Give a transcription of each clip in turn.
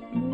Thank you.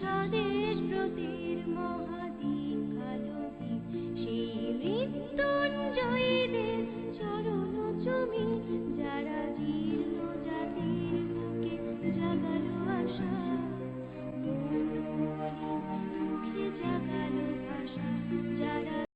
স্বদেশ ব্রতের মহাদীপ কালকে সেই মৃত্যুঞ্জয়ীদের চরণ জমি যারা জীব